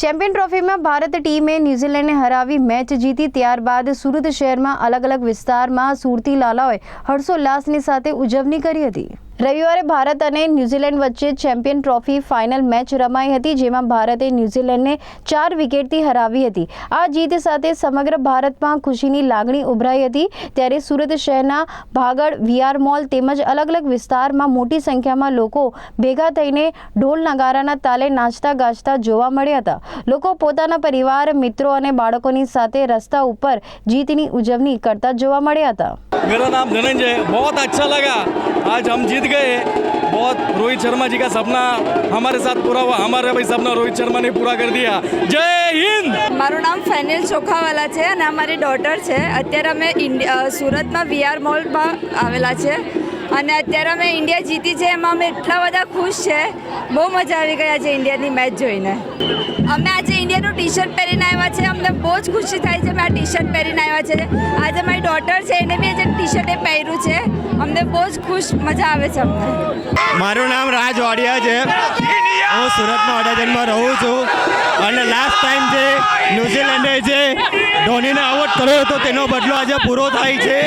Champion ટ્રોફીમાં Bharat ટીમે ન્યૂઝીલેન્ડને હરાવી match જીતી ત્યારબાદ સુરત શહેરમાં અલગ અલગ વિસ્તારમાં સુરતી લાલાઓએ હર્ષોલ્લાસની સાથે ઉજવણી કરી હતી. રવિવારે ભારત અને ન્યૂઝીલેન્ડ વચ્ચે ચેમ્પિયન ટ્રોફી ફાઇનલ મેચ રમાઈ હતી, જેમાં ભારતે ન્યૂઝીલેન્ડને ચાર વિકેટથી હરાવી હતી. આ જીત સાથે સમગ્ર ભારતમાં ખુશીની લાગણી ઉભરાઈ હતી. ત્યારે સુરત શહેરના ભાગળ વીઆર મોલ તેમજ અલગ અલગ વિસ્તારમાં મોટી સંખ્યામાં લોકો ભેગા થઈને ઢોલ નગારાના તાલે નાચતા ગાજતા જોવા મળ્યા હતા. લોકો પોતાના પરિવાર, મિત્રો અને બાળકોની સાથે રસ્તા ઉપર જીતની ઉજવણી કરતા જોવા મળ્યા હતા. मेरा नाम धनंजय बहुत अच्छा लगा आज हम जीत गए बहुत रोहित शर्मा जी का सपना हमारे साथ पूरा हुआ हमारा भाई सपना रोहित शर्मा ने पूरा कर दिया जय हिंद મારું નામ ફેનિલ ચોખાવાલા છે અને અમારી ડોટર છે અત્યારે અમે ઇન્ડિયા સુરતમાં વીઆર મોલમાં આવેલા છે અને અત્યારે અમે ઇન્ડિયા જીતી છે, એમાં અમે એટલા બધા ખુશ છે. બહુ મજા આવી ગઈ આજે ઇન્ડિયાની મેચ જોઈને. અમે આજે ઇન્ડિયાનું ટી શર્ટ પહેરીને આવ્યા છે, અમને બહુ જ ખુશી થાય છે, અમે આ ટી શર્ટ પહેરીને આવ્યા છે. આજે મારી ડોટર છે, એને બી આજે ટી શર્ટ એ પહેર્યું છે. અમને બહુ જ ખુશ મજા આવે છે અમને. મારું નામ રાજ વાડિયા છે. હું સુરતમાં વડાજનમાં રહું છું. અને લાસ્ટ ટાઈમ જે ન્યુઝીલેન્ડે જે ધોનીને આઉટ કર્યો હતો, તેનો બદલો આજે પૂરો થાય છે.